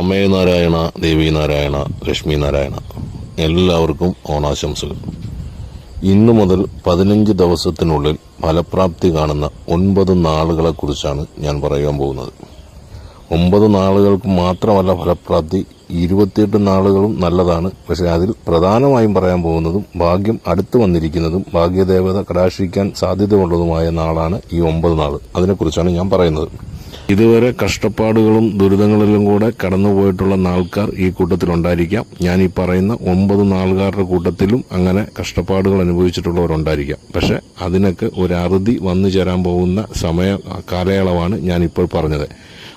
അമ്മേ നാരായണ ദേവി നാരായണ ലക്ഷ്മി നാരായണ എല്ലാവർക്കും ഓണാശംസകൾ. ഇന്നു മുതൽ പതിനഞ്ച് ദിവസത്തിനുള്ളിൽ ഫലപ്രാപ്തി കാണുന്ന ഒൻപത് നാളുകളെക്കുറിച്ചാണ് ഞാൻ പറയാൻ പോകുന്നത്. ഒമ്പത് നാളുകൾക്ക് മാത്രമല്ല ഫലപ്രാപ്തി ഇരുപത്തിയെട്ട് നാളുകളും നല്ലതാണ്. പക്ഷേ അതിൽ പ്രധാനമായും പറയാൻ പോകുന്നതും ഭാഗ്യം അടുത്തു വന്നിരിക്കുന്നതും ഭാഗ്യദേവത കടാക്ഷിക്കാൻ സാധ്യതയുള്ളതുമായ നാളാണ് ഈ ഒമ്പത് നാൾ. അതിനെക്കുറിച്ചാണ് ഞാൻ പറയുന്നത്. ഇതുവരെ കഷ്ടപ്പാടുകളും ദുരിതങ്ങളിലും കൂടെ കടന്നുപോയിട്ടുള്ള നാൾക്കാർ ഈ കൂട്ടത്തിലുണ്ടായിരിക്കാം. ഞാൻ ഈ പറയുന്ന ഒമ്പത് നാൾക്കാരുടെ കൂട്ടത്തിലും അങ്ങനെ കഷ്ടപ്പാടുകൾ അനുഭവിച്ചിട്ടുള്ളവരുണ്ടായിരിക്കാം. പക്ഷെ അതിനൊക്കെ ഒരു അറുതി വന്നു ചേരാൻ പോകുന്ന സമയ കാലയളവാണ് ഞാൻ ഇപ്പോൾ പറഞ്ഞത്.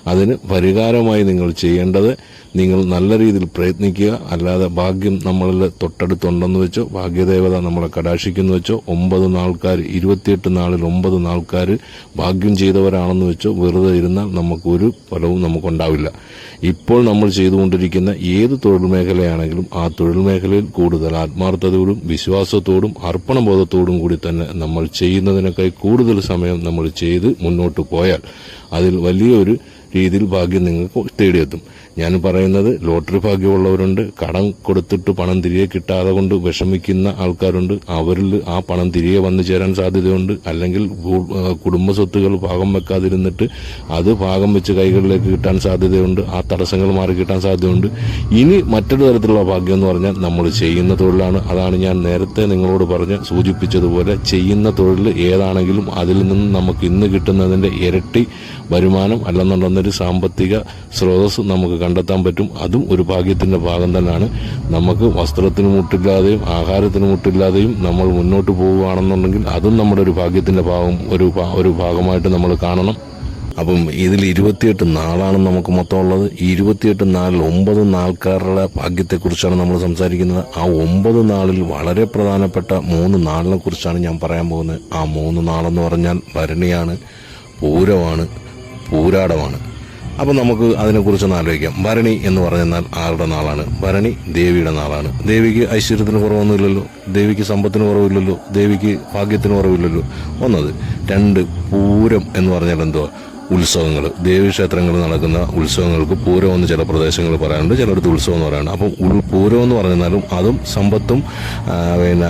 അതിന് പരിഹാരമായി നിങ്ങൾ ചെയ്യേണ്ടത് നിങ്ങൾ നല്ല രീതിയിൽ പ്രയത്നിക്കുക. അല്ലാതെ ഭാഗ്യം നമ്മളിൽ തൊട്ടടുത്തുണ്ടെന്ന് വെച്ചോ ഭാഗ്യദേവത നമ്മളെ കടാക്ഷിക്കുന്നു വെച്ചോ ഒമ്പത് നാൾക്കാർ ഇരുപത്തിയെട്ട് നാളിൽ ഒമ്പത് നാൾക്കാർ ഭാഗ്യം ചെയ്തവരാണെന്ന് വെച്ചോ വെറുതെ ഇരുന്നാൽ നമുക്കൊരു ഫലവും നമുക്കുണ്ടാവില്ല. ഇപ്പോൾ നമ്മൾ ചെയ്തുകൊണ്ടിരിക്കുന്ന ഏത് തൊഴിൽ മേഖലയാണെങ്കിലും ആ തൊഴിൽ മേഖലയിൽ കൂടുതൽ ആത്മാർത്ഥതയോടും വിശ്വാസത്തോടും അർപ്പണബോധത്തോടും കൂടി തന്നെ നമ്മൾ ചെയ്യുന്നതിനൊക്കെ കൂടുതൽ സമയം നമ്മൾ ചെയ്ത് മുന്നോട്ട് പോയാൽ അതിൽ വലിയൊരു രീതിയിൽ ഭാഗ്യം നിങ്ങൾക്ക് തേടിയെത്തും. ഞാൻ പറയുന്നത് ലോട്ടറി ഭാഗ്യമുള്ളവരുണ്ട്. കടം കൊടുത്തിട്ട് പണം തിരികെ കിട്ടാതെ കൊണ്ട് വിഷമിക്കുന്ന ആൾക്കാരുണ്ട്. അവരിൽ ആ പണം തിരികെ വന്നു ചേരാൻ സാധ്യതയുണ്ട്. അല്ലെങ്കിൽ കുടുംബ സ്വത്തുകൾ ഭാഗം വെക്കാതിരുന്നിട്ട് അത് ഭാഗം വെച്ച് കൈകളിലേക്ക് കിട്ടാൻ സാധ്യതയുണ്ട്. ആ തടസ്സങ്ങൾ മാറി കിട്ടാൻ സാധ്യതയുണ്ട്. ഇനി മറ്റൊരു തരത്തിലുള്ള ഭാഗ്യം എന്ന് പറഞ്ഞാൽ നമ്മൾ ചെയ്യുന്ന തൊഴിലാണ്. അതാണ് ഞാൻ നേരത്തെ നിങ്ങളോട് പറഞ്ഞ് സൂചിപ്പിച്ചതുപോലെ ചെയ്യുന്ന തൊഴിൽ ഏതാണെങ്കിലും അതിൽ നിന്ന് നമുക്ക് ഇന്ന് കിട്ടുന്നതിന്റെ ഇരട്ടി വരുമാനം അല്ലെന്നുണ്ടെന്നൊരു സാമ്പത്തിക സ്രോതസ് നമുക്ക് കണ്ടെത്താൻ പറ്റും. അതും ഒരു ഭാഗ്യത്തിന്റെ ഭാഗം തന്നെയാണ്. നമുക്ക് വസ്ത്രത്തിന് മുട്ടില്ലാതെയും ആഹാരത്തിന് മുട്ടില്ലാതെയും നമ്മൾ മുന്നോട്ട് പോവുകയാണെന്നുണ്ടെങ്കിൽ അതും നമ്മുടെ ഒരു ഭാഗ്യത്തിന്റെ ഭാഗം ഒരു ഒരു ഭാഗമായിട്ട് നമ്മൾ കാണണം. അപ്പം ഇതിൽ ഇരുപത്തിയെട്ട് നാളാണ് നമുക്ക് മൊത്തം ഉള്ളത് ഈ ഇരുപത്തിയെട്ട് നാളിൽ ഒമ്പത് നാൾക്കാരുടെ ഭാഗ്യത്തെക്കുറിച്ചാണ് നമ്മൾ സംസാരിക്കുന്നത്. ആ ഒമ്പത് നാളിൽ വളരെ പ്രധാനപ്പെട്ട മൂന്ന് നാളിനെ കുറിച്ചാണ് ഞാൻ പറയാൻ പോകുന്നത്. ആ മൂന്ന് നാളെന്ന് പറഞ്ഞാൽ ഭരണിയാണ് പൂരമാണ് പൂരാടമാണ്. അപ്പം നമുക്ക് അതിനെക്കുറിച്ചൊന്ന് ആലോചിക്കാം. ഭരണി എന്ന് പറഞ്ഞാൽ ആരുടെ നാളാണ്? ഭരണി ദേവിയുടെ നാളാണ്. ദേവിക്ക് ഐശ്വര്യത്തിന് കുറവൊന്നുമില്ലല്ലോ. ദേവിക്ക് സമ്പത്തിന് കുറവില്ലല്ലോ. ദേവിക്ക് ഭാഗ്യത്തിന് കുറവില്ലല്ലോ. ഒന്നത് രണ്ട് പൂരം എന്ന് പറഞ്ഞാൽ എന്തോ ഉത്സവങ്ങൾ ദേവീക്ഷേത്രങ്ങളിൽ നടക്കുന്ന ഉത്സവങ്ങൾക്ക് പൂരം എന്ന് ചില പ്രദേശങ്ങൾ പറയാറുണ്ട് ചിലയിടത്ത് ഉത്സവം എന്ന് പറയുന്നത് അപ്പം പൂരം എന്ന് പറഞ്ഞാലും അതും സമ്പത്തും പിന്നെ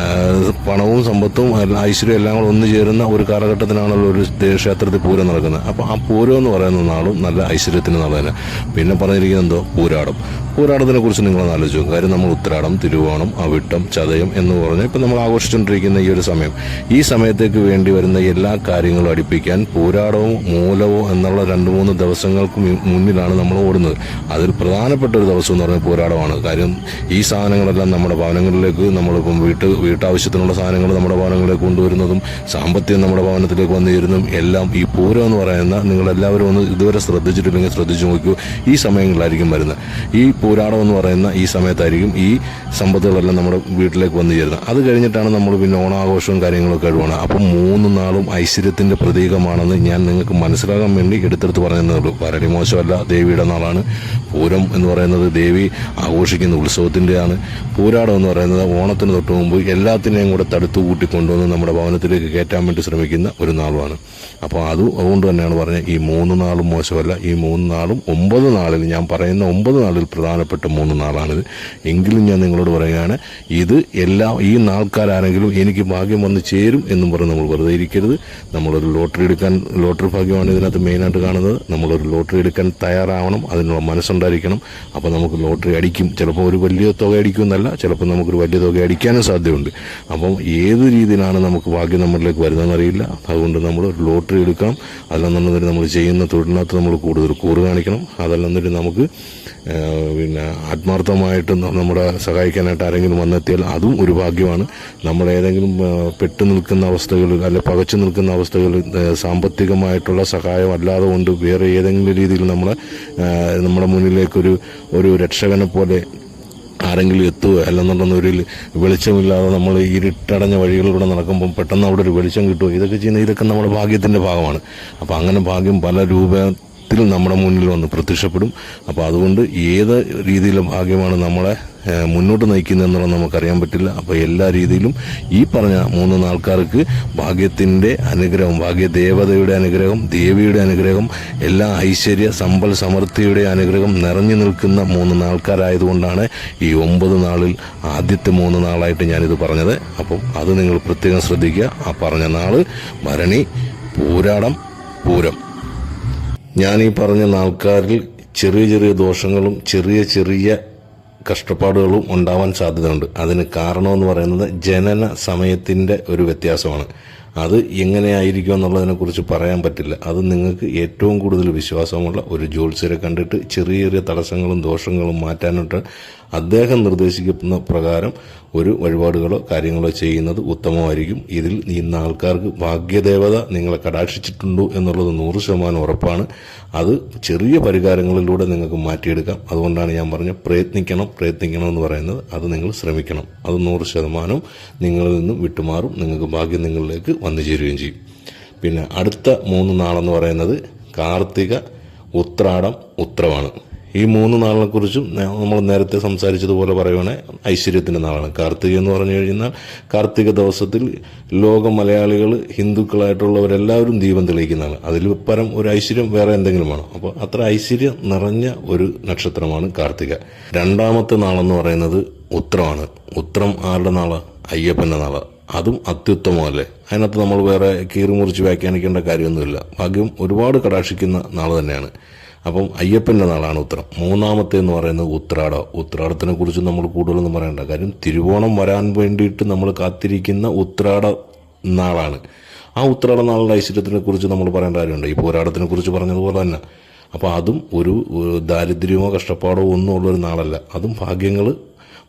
പണവും സമ്പത്തും ഐശ്വര്യം എല്ലാം കൂടെ ഒന്നു ചേരുന്ന ഒരു കാലഘട്ടത്തിനാണല്ലോ ഒരു ദേവീക്ഷേത്രത്തിൽ പൂരം നടക്കുന്നത്. അപ്പോൾ ആ പൂരം എന്ന് പറയുന്ന നാളും നല്ല ഐശ്വര്യത്തിന് നാൾ തന്നെ. പിന്നെ പറഞ്ഞിരിക്കുന്നത് എന്തോ? പൂരാടം. പൂരാടത്തിനെ കുറിച്ച് നിങ്ങൾ ആലോചിച്ചു കാര്യം നമ്മൾ ഉത്തരാടം തിരുവോണം അവിട്ടം ചതയം എന്ന് പറഞ്ഞ് ഇപ്പം നമ്മൾ ആഘോഷിച്ചുകൊണ്ടിരിക്കുന്ന ഈ ഒരു സമയം. ഈ സമയത്തേക്ക് വേണ്ടി വരുന്ന എല്ലാ കാര്യങ്ങളും അടുപ്പിക്കാൻ പൂരാടവും മൂലവും എന്നുള്ള രണ്ട് മൂന്ന് ദിവസങ്ങൾക്ക് മുന്നിലാണ് നമ്മൾ ഓടുന്നത്. അതിൽ പ്രധാനപ്പെട്ട ഒരു ദിവസം എന്ന് പറഞ്ഞാൽ പോരാടമാണ്. കാര്യം ഈ സാധനങ്ങളെല്ലാം നമ്മുടെ ഭവനങ്ങളിലേക്ക് നമ്മളിപ്പം വീട്ട് വീട്ടാവശ്യത്തിനുള്ള സാധനങ്ങൾ നമ്മുടെ ഭവനങ്ങളിലേക്ക് കൊണ്ടുവരുന്നതും സാമ്പത്തികം നമ്മുടെ ഭവനത്തിലേക്ക് വന്നു ചേരുന്നതും എല്ലാം ഈ പൂരം എന്ന് പറയുന്ന നിങ്ങളെല്ലാവരും ഒന്ന് ഇതുവരെ ശ്രദ്ധിച്ചിട്ടില്ലെങ്കിൽ ശ്രദ്ധിച്ചു നോക്കൂ. ഈ സമയങ്ങളിലായിരിക്കും വരുന്നത്. ഈ പൂരാടം എന്ന് പറയുന്ന ഈ സമയത്തായിരിക്കും ഈ സമ്പത്തുകളെല്ലാം നമ്മുടെ വീട്ടിലേക്ക് വന്നു ചേരുന്നത്. അത് കഴിഞ്ഞിട്ടാണ് നമ്മൾ പിന്നെ ഓണാഘോഷവും കാര്യങ്ങളൊക്കെ കഴിവാണ് അപ്പം മൂന്ന് നാളും ഐശ്വര്യത്തിന്റെ പ്രതീകമാണെന്ന് ഞാൻ നിങ്ങൾക്ക് മനസ്സിലാകാൻ വേണ്ടി എടുത്തെടുത്ത് പറഞ്ഞതേ ഉള്ളൂ. പരടി മോശമല്ല ദേവിയുടെ നാളാണ്. പൂരം എന്ന് പറയുന്നത് ദേവി ആഘോഷിക്കുന്ന ഉത്സവത്തിന്റെയാണ് പൂരാടം എന്ന് പറയുന്നത് ഓണത്തിന് തൊട്ട് മുമ്പ് എല്ലാത്തിനെയും കൂടെ തടുത്തു കൂട്ടി കൊണ്ടുവന്ന് നമ്മുടെ ഭവനത്തിലേക്ക് കയറ്റാൻ വേണ്ടി ശ്രമിക്കുന്ന ഒരു നാളുമാണ്. അപ്പോൾ അത് അതുകൊണ്ട് തന്നെയാണ് പറഞ്ഞത് ഈ മൂന്ന് നാളും മോശമല്ല ഈ മൂന്ന് നാളും ഒമ്പത് നാളിൽ ഞാൻ പറയുന്ന ഒമ്പത് നാളിൽ പ്രധാനപ്പെട്ട മൂന്ന് നാളാണിത്. എങ്കിലും ഞാൻ നിങ്ങളോട് പറയുകയാണ് ഇത് എല്ലാ ഈ നാൾക്കാരാണെങ്കിലും എനിക്ക് ഭാഗ്യം വന്ന് ചേരും എന്നും പറഞ്ഞ് നമ്മൾ വെറുതെ ഇരിക്കരുത്. നമ്മളൊരു ലോട്ടറി എടുക്കാൻ ലോട്ടറി ഭാഗ്യമാണ് ഇതിനകത്ത് മെയിനായിട്ട് കാണുന്നത് നമ്മളൊരു ലോട്ടറി എടുക്കാൻ തയ്യാറാവണം അതിനുള്ള മനസ്സുണ്ടായിരിക്കണം. അപ്പോൾ നമുക്ക് ലോട്ടറി അടിക്കും. ചിലപ്പോൾ ഒരു വലിയ തുക അടിക്കുമെന്നല്ല ചിലപ്പോൾ നമുക്കൊരു വലിയ തുക അടിക്കാനും സാധ്യതയുണ്ട്. അപ്പം ഏത് രീതിയിലാണ് നമുക്ക് ഭാഗ്യം നമ്മളിലേക്ക് വരുന്നതെന്നറിയില്ല. അതുകൊണ്ട് നമ്മൾ ഒരു ലോട്ടറി എടുക്കണം. അല്ലെന്നുണ്ടെങ്കിൽ നമ്മൾ ചെയ്യുന്ന തൊഴിലിനകത്ത് നമ്മൾ കൂടുതൽ കൂറ് കാണിക്കണം. അതല്ലെന്നിട്ട് നമുക്ക് പിന്നെ ആത്മാർത്ഥമായിട്ട് നമ്മുടെ സഹായിക്കാനായിട്ട് ആരെങ്കിലും വന്നെത്തിയാൽ അതും ഒരു ഭാഗ്യമാണ്. നമ്മൾ ഏതെങ്കിലും പെട്ടു നിൽക്കുന്ന അവസ്ഥകളിൽ അല്ലെ പകച്ചു നിൽക്കുന്ന അവസ്ഥകളിൽ സാമ്പത്തികമായിട്ടുള്ള സഹായം അല്ലാതെ കൊണ്ട് വേറെ ഏതെങ്കിലും രീതിയിൽ നമ്മളെ നമ്മുടെ മുന്നിലേക്കൊരു ഒരു രക്ഷകനെ പോലെ ആരെങ്കിലും എത്തുക അല്ലെന്നുണ്ടെന്നൊരു വെളിച്ചമില്ലാതെ നമ്മൾ ഇരുട്ടടഞ്ഞ വഴികളിലൂടെ നടക്കുമ്പോൾ പെട്ടെന്ന് അവിടെ ഒരു വെളിച്ചം കിട്ടുക. ഇതൊക്കെ ചെയ്യുന്ന ഇതൊക്കെ നമ്മുടെ ഭാഗ്യത്തിന്റെ ഭാഗമാണ്. അപ്പോൾ അങ്ങനെ ഭാഗ്യം പല രൂപ ത്തിൽ നമ്മുടെ മുന്നിൽ വന്ന് പ്രത്യക്ഷപ്പെടും. അപ്പോൾ അതുകൊണ്ട് ഏത് രീതിയിലെ ഭാഗ്യമാണ് നമ്മളെ മുന്നോട്ട് നയിക്കുന്നത് എന്നുള്ളത് നമുക്കറിയാൻ പറ്റില്ല. അപ്പോൾ എല്ലാ രീതിയിലും ഈ പറഞ്ഞ മൂന്ന് ആൾക്കാർക്ക് ഭാഗ്യത്തിന്റെ അനുഗ്രഹം ഭാഗ്യദേവതയുടെ അനുഗ്രഹം ദേവിയുടെ അനുഗ്രഹം എല്ലാ ഐശ്വര്യ സമ്പൽ സമൃദ്ധിയുടെ അനുഗ്രഹം നിറഞ്ഞു നിൽക്കുന്ന മൂന്ന് ആൾക്കാരായതുകൊണ്ടാണ് ഈ ഒമ്പത് നാളിൽ ആദ്യത്തെ മൂന്ന് നാളായിട്ട് ഞാനിത് പറഞ്ഞത്. അപ്പം അത് നിങ്ങൾ പ്രത്യേകം ശ്രദ്ധിക്കുക. ആ പറഞ്ഞ നാൾ ഭരണി പൂരാടം പൂരം. ഞാൻ ഈ പറഞ്ഞ നാൾക്കാരിൽ ചെറിയ ചെറിയ ദോഷങ്ങളും ചെറിയ ചെറിയ കഷ്ടപ്പാടുകളും ഉണ്ടാവാൻ സാധ്യതയുണ്ട്. അതിന് കാരണമെന്ന് പറയുന്നത് ജനന സമയത്തിന്റെ ഒരു വ്യത്യാസമാണ്. അത് എങ്ങനെയായിരിക്കും എന്നുള്ളതിനെക്കുറിച്ച് പറയാൻ പറ്റില്ല. അത് നിങ്ങൾക്ക് ഏറ്റവും കൂടുതൽ വിശ്വാസമുള്ള ഒരു ജ്യോത്സ്യരെ കണ്ടിട്ട് ചെറിയ ചെറിയ തടസ്സങ്ങളും ദോഷങ്ങളും മാറ്റാനായിട്ട് അദ്ദേഹം നിർദ്ദേശിക്കുന്ന പ്രകാരം ഒരു വഴിപാടുകളോ കാര്യങ്ങളോ ചെയ്യുന്നത് ഉത്തമമായിരിക്കും. ഇതിൽ ഇന്ന് ആൾക്കാർക്ക് ഭാഗ്യദേവത നിങ്ങളെ കടാക്ഷിച്ചിട്ടുണ്ടോ എന്നുള്ളത് നൂറ് ശതമാനം ഉറപ്പാണ്. അത് ചെറിയ പരിഹാരങ്ങളിലൂടെ നിങ്ങൾക്ക് മാറ്റിയെടുക്കാം. അതുകൊണ്ടാണ് ഞാൻ പറഞ്ഞ പ്രയത്നിക്കണം പ്രയത്നിക്കണം എന്ന് പറയുന്നത്. അത് നിങ്ങൾ ശ്രമിക്കണം. അത് നൂറ് ശതമാനം നിങ്ങളിൽ നിന്നും വിട്ടുമാറും. നിങ്ങൾക്ക് ഭാഗ്യം നിങ്ങളിലേക്ക് വന്നു ചേരുകയും ചെയ്യും. പിന്നെ അടുത്ത മൂന്ന് നാളെന്ന് പറയുന്നത് കാർത്തിക ഉത്രാടം ഉത്രമാണ് ഈ മൂന്ന് നാളിനെ കുറിച്ചും നമ്മൾ നേരത്തെ സംസാരിച്ചതുപോലെ പറയുവാണേ ഐശ്വര്യത്തിന്റെ നാളാണ്. കാർത്തിക എന്ന് പറഞ്ഞു കഴിഞ്ഞാൽ കാർത്തിക ദിവസത്തിൽ ലോക മലയാളികൾ ഹിന്ദുക്കളായിട്ടുള്ളവരെല്ലാവരും ദീപം തെളിയിക്കുന്നതാണ്. അതിൽ പരം ഒരു ഐശ്വര്യം വേറെ എന്തെങ്കിലും വേണം അപ്പോൾ അത്ര ഐശ്വര്യം നിറഞ്ഞ ഒരു നക്ഷത്രമാണ് കാർത്തിക. രണ്ടാമത്തെ നാളെന്ന് പറയുന്നത് ഉത്രമാണ് ഉത്രം ആരുടെ നാൾ? അയ്യപ്പന്റെ നാൾ. അതും അത്യുത്തമമല്ലേ? അതിനകത്ത് നമ്മൾ വേറെ കീറി മുറിച്ച് വ്യാഖ്യാനിക്കേണ്ട കാര്യമൊന്നുമില്ല. ഭാഗ്യം ഒരുപാട് കടാക്ഷിക്കുന്ന നാൾ തന്നെയാണ്. അപ്പം അയ്യപ്പന്റെ നാളാണ് ഉത്രം. മൂന്നാമത്തെ എന്ന് പറയുന്നത് ഉത്രാട. ഉത്രാടത്തിനെ കുറിച്ച് നമ്മൾ കൂടുതലൊന്നും പറയണ്ട. കാര്യം തിരുവോണം വരാൻ വേണ്ടിയിട്ട് നമ്മൾ കാത്തിരിക്കുന്ന ഉത്രാട നാളാണ്. ആ ഉത്രാട നാളിന്റെ ഐശ്വര്യത്തിനെ കുറിച്ച് നമ്മൾ പറയേണ്ട കാര്യമുണ്ട്. ഈ പോരാടത്തിനെ കുറിച്ച് പറഞ്ഞതുപോലെ തന്നെ. അപ്പോൾ അതും ഒരു ദാരിദ്ര്യമോ കഷ്ടപ്പാടോ ഒന്നും ഉള്ളൊരു നാളല്ല. അതും ഭാഗ്യങ്ങൾ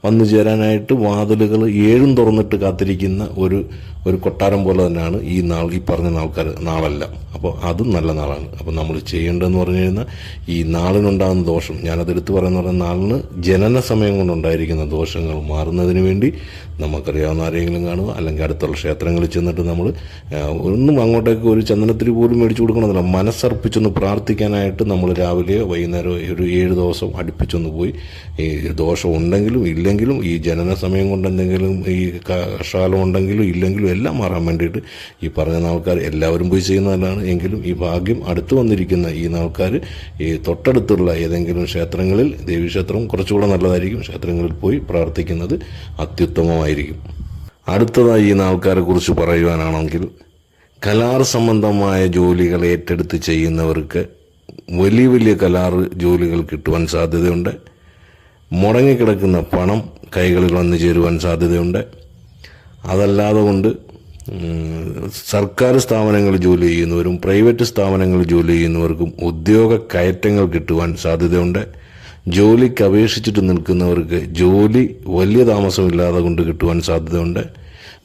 വന്നു ചേരാനായിട്ട് വാതിലുകൾ ഏഴും തുറന്നിട്ട് കാത്തിരിക്കുന്ന ഒരു ഒരു കൊട്ടാരം പോലെ തന്നെയാണ് ഈ നാൾ ഈ പറഞ്ഞ ആൾക്കാർ നാളല്ല. അപ്പോൾ അതും നല്ല നാളാണ്. അപ്പോൾ നമ്മൾ ചെയ്യേണ്ടതെന്ന് പറഞ്ഞു കഴിഞ്ഞാൽ ഈ നാളിനുണ്ടാകുന്ന ദോഷം ഞാനത് എടുത്തു പറയുന്ന പറഞ്ഞ നാളിന് ജനന സമയം കൊണ്ടുണ്ടായിരിക്കുന്ന ദോഷങ്ങൾ മാറുന്നതിന് വേണ്ടി നമുക്കറിയാവുന്ന ആരെങ്കിലും കാണുക. അല്ലെങ്കിൽ അടുത്തുള്ള ക്ഷേത്രങ്ങളിൽ ചെന്നിട്ട് നമ്മൾ ഒന്നും അങ്ങോട്ടേക്ക് ഒരു ചന്ദനത്തിരി പോലും മേടിച്ചു കൊടുക്കണമെന്നില്ല. മനസ്സർപ്പിച്ചൊന്ന് പ്രാർത്ഥിക്കാനായിട്ട് നമ്മൾ രാവിലെയോ വൈകുന്നേരമോ ഒരു ഏഴ് ദിവസം അടുപ്പിച്ചൊന്ന് പോയി ഈ ദോഷം ഉണ്ടെങ്കിലും ഇല്ലെങ്കിലും ഈ ജനന സമയം കൊണ്ട് എന്തെങ്കിലും ഈ കഷാലം ഉണ്ടെങ്കിലും ഇല്ലെങ്കിലും എല്ലാം മാറാൻ വേണ്ടിയിട്ട് ഈ പറഞ്ഞ ആൾക്കാർ എല്ലാവരും പോയി ചെയ്യുന്നതല്ലാണ് എങ്കിലും ഈ ഭാഗ്യം അടുത്തു വന്നിരിക്കുന്ന ഈ ആൾക്കാർ ഈ തൊട്ടടുത്തുള്ള ഏതെങ്കിലും ക്ഷേത്രങ്ങളിൽ ദേവീക്ഷേത്രം കുറച്ചുകൂടെ നല്ലതായിരിക്കും. ക്ഷേത്രങ്ങളിൽ പോയി പ്രാർത്ഥിക്കുന്നത് അത്യുത്തമമായിരിക്കും. അടുത്തതായി ഈ ആൾക്കാരെ കുറിച്ച് പറയുവാനാണെങ്കിൽ കലാർ സംബന്ധമായ ജോലികൾ ഏറ്റെടുത്ത് ചെയ്യുന്നവർക്ക് വലിയ വലിയ കലാർ ജോലികൾ കിട്ടുവാൻ സാധ്യതയുണ്ട്. മുടങ്ങിക്കിടക്കുന്ന പണം കൈകളിൽ വന്നു ചേരുവാൻ സാധ്യതയുണ്ട്. അതല്ലാതെ കൊണ്ട് സർക്കാർ സ്ഥാപനങ്ങളിൽ ജോലി ചെയ്യുന്നവരും പ്രൈവറ്റ് സ്ഥാപനങ്ങളിൽ ജോലി ചെയ്യുന്നവർക്കും ഉദ്യോഗ കയറ്റങ്ങൾ കിട്ടുവാൻ സാധ്യതയുണ്ട്. ജോലിക്ക് അപേക്ഷിച്ചിട്ട് നിൽക്കുന്നവർക്ക് ജോലി വലിയ താമസമില്ലാതെ കൊണ്ട് കിട്ടുവാൻ സാധ്യതയുണ്ട്.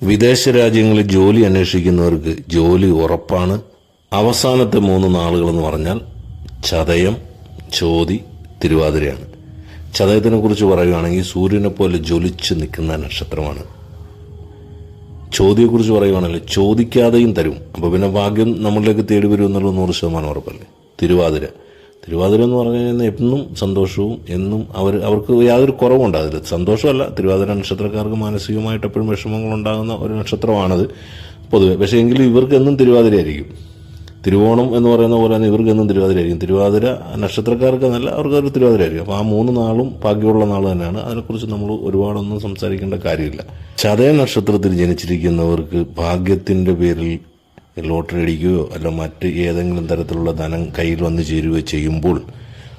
വിദേശ രാജ്യങ്ങളിൽ ജോലി അന്വേഷിക്കുന്നവർക്ക് ജോലി ഉറപ്പാണ്. അവസാനത്തെ മൂന്ന് നാളുകളെന്ന് പറഞ്ഞാൽ ചതയം ചോതി തിരുവാതിരയാണ്. ചതയത്തിനെ കുറിച്ച് പറയുകയാണെങ്കിൽ സൂര്യനെ പോലെ ജ്വലിച്ച് നിൽക്കുന്ന നക്ഷത്രമാണ്. ചോദ്യത്തെക്കുറിച്ച് പറയുകയാണെങ്കിൽ ചോദിക്കാതെയും തരും. അപ്പോൾ പിന്നെ ഭാഗ്യം നമ്മളിലേക്ക് തേടി വരും എന്നുള്ളത് നൂറ് ശതമാനം ഉറപ്പല്ലേ? തിരുവാതിര. തിരുവാതിര എന്ന് പറഞ്ഞു കഴിഞ്ഞാൽ എന്നും സന്തോഷവും എന്നും അവർ അവർക്ക് യാതൊരു കുറവുണ്ടാകില്ല സന്തോഷമല്ല. തിരുവാതിര നക്ഷത്രക്കാർക്ക് മാനസികമായിട്ട് എപ്പോഴും വിഷമങ്ങൾ ഉണ്ടാകുന്ന ഒരു നക്ഷത്രമാണത് പൊതുവെ. പക്ഷേ എങ്കിലും ഇവർക്ക് എന്നും തിരുവാതിരയായിരിക്കും. തിരുവോണം എന്ന് പറയുന്ന പോലെ തന്നെ ഇവർക്ക് എന്നും തിരുവാതിരയായിരിക്കും. തിരുവാതിര നക്ഷത്രക്കാർക്ക് അവർക്ക് ഒരു തിരുവാതിരയായിരിക്കും. അപ്പോൾ ആ മൂന്ന് നാളും ഭാഗ്യമുള്ള നാൾ തന്നെയാണ്. അതിനെക്കുറിച്ച് നമ്മൾ ഒരുപാടൊന്നും സംസാരിക്കേണ്ട കാര്യമില്ല. ചതയ നക്ഷത്രത്തിൽ ജനിച്ചിരിക്കുന്നവർക്ക് ഭാഗ്യത്തിന്റെ പേരിൽ ലോട്ടറി അടിക്കുകയോ അല്ല മറ്റ് ഏതെങ്കിലും തരത്തിലുള്ള ധനം കയ്യിൽ വന്നു ചേരുകയോ ചെയ്യുമ്പോൾ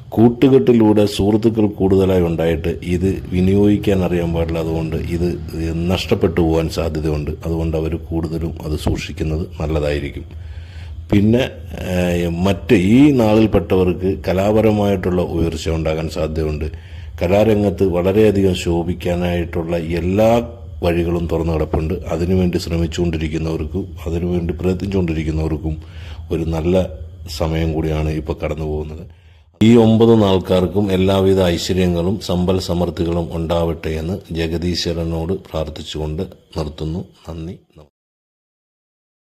കൂട്ടുകെട്ടിലൂടെ സുഹൃത്തുക്കൾ കൂടുതലായി ഉണ്ടായിട്ട് ഇത് വിനിയോഗിക്കാൻ അറിയാൻ പാടില്ല. അതുകൊണ്ട് ഇത് നഷ്ടപ്പെട്ടു പോകാൻ സാധ്യതയുണ്ട്. അതുകൊണ്ട് അവർ കൂടുതലും അത് സൂക്ഷിക്കുന്നത് നല്ലതായിരിക്കും. പിന്നെ മറ്റ് ഈ നാളിൽപ്പെട്ടവർക്ക് കലാപരമായിട്ടുള്ള ഉയർച്ച ഉണ്ടാകാൻ സാധ്യതയുണ്ട്. കലാരംഗത്ത് വളരെയധികം ശോഭിക്കാനായിട്ടുള്ള എല്ലാ വഴികളും തുറന്നു കിടപ്പുണ്ട് അതിനുവേണ്ടി ശ്രമിച്ചുകൊണ്ടിരിക്കുന്നവർക്കും അതിനുവേണ്ടി പ്രയത്നിച്ചുകൊണ്ടിരിക്കുന്നവർക്കും ഒരു നല്ല സമയം കൂടിയാണ് ഇപ്പോൾ കടന്നു പോകുന്നത്. ഈ ഒമ്പത് നാൾക്കാർക്കും എല്ലാവിധ ഐശ്വര്യങ്ങളും സമ്പൽ സമൃദ്ധികളും ഉണ്ടാവട്ടെ എന്ന് ജഗദീശ്വരനോട് പ്രാർത്ഥിച്ചുകൊണ്ട് നിർത്തുന്നു. നന്ദി